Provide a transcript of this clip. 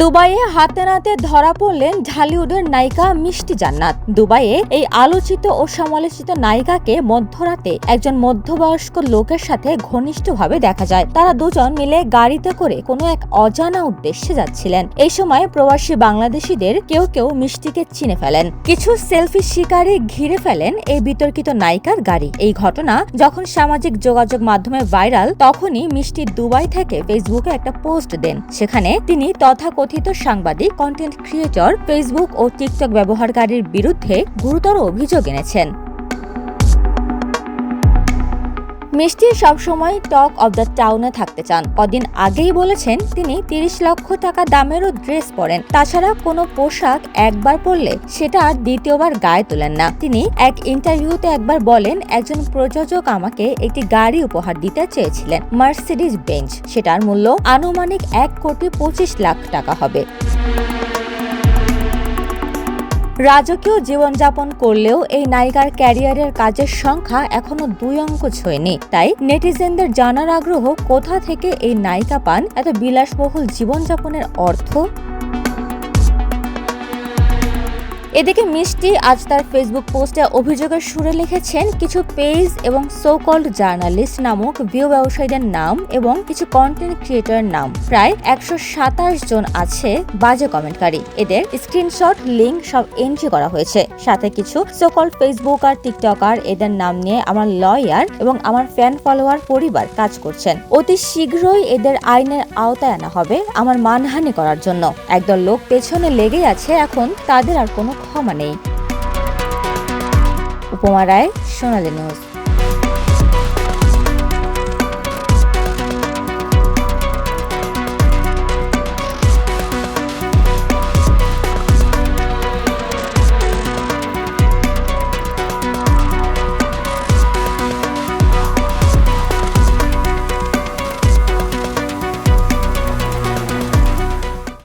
দুবাইয়ে হাতে নাতে ধরা পড়লেন ঢালিউডের নায়িকা মিষ্টি জান্নাত। দুবাইয়ে এই আলোচিত ও সমালোচিত নায়িকাকে মধ্যরাতে একজন মধ্যবয়স্ক লোকের সাথে ঘনিষ্ঠভাবে দেখা যায়। তারা দুজন মিলে গাড়িতে করে কোনো এক অজানা উদ্দেশ্যে যাচ্ছিলেন। এই সময় প্রবাসী বাংলাদেশিদের কেউ কেউ মিষ্টিকে চিনে ফেলেন। কিছু সেলফি শিকারী ঘিরে ফেলেন এই বিতর্কিত নায়িকার গাড়ি। এই ঘটনা যখন সামাজিক যোগাযোগ মাধ্যমে ভাইরাল, তখনই মিষ্টি দুবাই থেকে ফেসবুকে একটা পোস্ট দেন। সেখানে তিনি তথাকথিত সাংবাদিক কন্টেন্ট ক্রিয়েটর ফেসবুক ও টিকটক ব্যবহারকারীর বিরুদ্ধে গুরুতর অভিযোগ এনেছেন। মিষ্টি সবসময় টক অব দ্য টাউনে থাকতে চান। কদিন আগেই বলেছেন তিনি তিরিশ লক্ষ টাকা দামেরও ড্রেস পরেন। তাছাড়া কোনো পোশাক একবার পরলে সেটা আর দ্বিতীয়বার গায়ে তোলেন না। তিনি এক ইন্টারভিউতে একবার বলেন, একজন প্রযোজক আমাকে একটি গাড়ি উপহার দিতে চেয়েছিলেন মার্সিডিজ বেঞ্চ সেটার মূল্য আনুমানিক এক কোটি পঁচিশ লাখ টাকা হবে। রাজকীয় জীবনযাপন করলেও এই নায়িকার ক্যারিয়ারের কাজের সংখ্যা এখনও দুই অঙ্ক ছয়নি। তাই নেটিজেনদের জানার আগ্রহ কোথা থেকে এই নায়িকা পান? এত বিলাসবহুল জীবনযাপনের অর্থ? এদিকে মিষ্টি আজ তার ফেসবুক পোস্টে অভিযোগের সুরে লিখেছেন, কিছু পেজ এবং সোকল্ড জার্নালিস্ট নামক ভিউ ব্যবসায়ীদের নাম এবং কিছু কন্টেন্ট ক্রিয়েটরের নাম। প্রায় একশো সাতাশ জন আছে বাজে কমেন্টকারী। এদের স্ক্রিনশট লিঙ্ক সব এন্ট্রি করা হয়েছে। সাথে কিছু সোকল্ড ফেসবুক আর টিকটকার এদের নাম নিয়ে আমার লয়ার এবং আমার ফ্যান ফলোয়ার পরিবার কাজ করছেন। অতি শীঘ্রই এদের আইনের আওতায় আনা হবে আমার মানহানি করার জন্য। একদল লোক পেছনে লেগেই আছে, এখন তাদের আর কোনো ক্ষমা নেই। উপমা রায় সোনালী নিউজ।